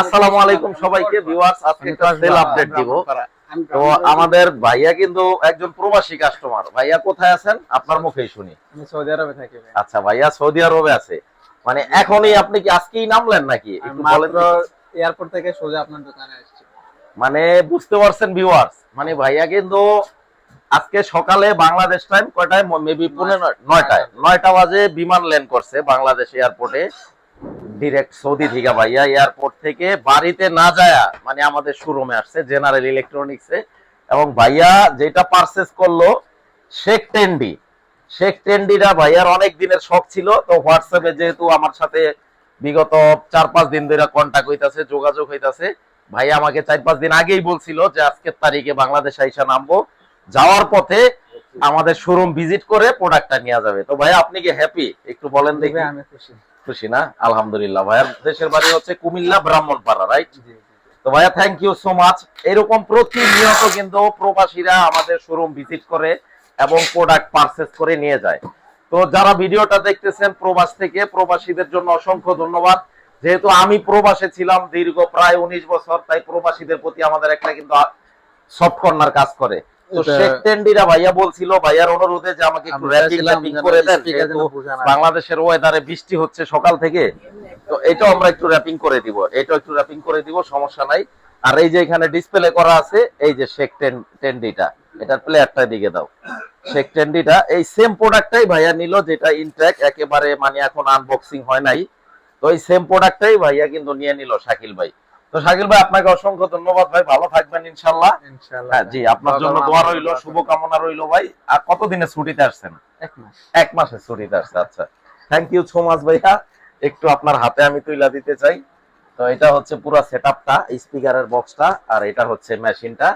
আসসালামু আলাইকুম সবাইকে ভিউয়ার্স আজকে একটা সেল আপডেট দিব। তো আমাদের ভাইয়া কিন্তু একজন প্রবাসী কাস্টমার ভাইয়া কোথায় আছেন? আপনার মুখেই শুনি। আমি সৌদি আরবে থাকি আচ্ছা ভাইয়া সৌদি আরবে আছে। মানে এখনই আপনি কি আজকেই নামলেন নাকি? একটু বলেন এয়ারপোর্ট থেকে সোজা আপনার দোকানে আসছি। মানে বুঝতে পারছেন ভিউয়ার্স মানে ভাইয়া কিন্তু আজকে সকালে বাংলাদেশ টাইম কয়টায়? মেবি পনেরো নয়টায়। নয়টা বাজে বিমান ল্যান্ড করছে বাংলাদেশ এয়ারপোর্টে ডিরেক্ট সৌদি থেকে ভাইয়া এয়ারপোর্ট থেকে বাড়িতে না যায়া মানে আমাদের শোরুমে আসছে জেনারেল ইলেকট্রনিক্সে এবং ভাইয়া যেটা পারচেস করল, শেখ টেন্ডি। শেখ ভাইয়ার অনেক দিনের শখ ছিল, তো হোয়াটসঅ্যাপে যেহেতু আমার সাথে বিগত চার পাঁচ দিন ধরে কন্ট্যাক্ট যোগাযোগ হইতাছে ভাই আমাকে চার পাঁচ দিন আগেই বলছিল যে আজকের তারিখে বাংলাদেশ আইসা নামবো। যাওয়ার পথে আমাদের শোরুম ভিজিট করে প্রোডাক্টটা নিয়ে যাবে। তো ভাই আপনি কি হ্যাপি একটু বলেন দেখি। আমি খুশি। খুশি না? আলহামদুলিল্লাহ ভাইয়ার দেশের বাড়ি হচ্ছে কুমিল্লা ব্রাহ্মণপাড়া রাইট। তো ভাইয়া থ্যাংক ইউ সো মাচ এরকম প্রতিনিয়ত কিন্তু প্রবাসীরা আমাদের শোরুম ভিজিট করে এবং প্রোডাক্ট পারচেস করে নিয়ে যায়। তো যারা ভিডিওটা দেখতেছেন প্রবাস থেকে প্রবাসীদের জন্য অসংখ্য ধন্যবাদ। যেহেতু আমি প্রবাসে ছিলাম দীর্ঘ প্রায় উনিশ বছর তাই প্রবাসীদের প্রতি আমাদের একটা কিন্তু সফট কর্নার কাজ করে। শেখ ভাইয়া বলছিল ভাইয়ার অনুরোধে যে আমাকে একটু র্যাপিং করে দেন। বাংলাদেশের ওয়েদারে বৃষ্টি হচ্ছে সকাল থেকে তো এটাও আমরা একটু র্যাপিং করে দিব এটাও একটু র্যাপিং করে দিব সমস্যা নাই। আর এই যে এখানে ডিসপ্লে করা আছে এই যে শেক টেন্ডিটা এটার প্লেয়ারটা দিকে দাও। শেক টেন্ডিটা এই সেম প্রোডাক্টটাই ভাইয়া নিল যেটা ইনট্যাক একেবারে মানে এখন আনবক্সিং হয় নাই। তো এই সেম প্রোডাক্টটাই ভাইয়া কিন্তু নিয়ে নিল শাকিল ভাই। তো শাকিল ভাই আপনাকে অসংখ্য ধন্যবাদ ভাই। ভালো থাকবেন ইনশাল্লাহ। ইনশাআল্লাহ হ্যাঁ জি আপনার জন্য দোয়া রইল শুভকামনা রইল ভাই। আর কতদিনে ছুটিতে আসছেন? এক মাস। এক মাসে ছুটিতে আসছে আচ্ছা। থ্যাংক ইউ সো মাচ ভাইয়া। একটু আপনার হাতে আমি তুইলা দিতে চাই। তো এটা হচ্ছে পুরো সেটআপটা স্পিকারের বক্সটা আর এটা হচ্ছে মেশিনটা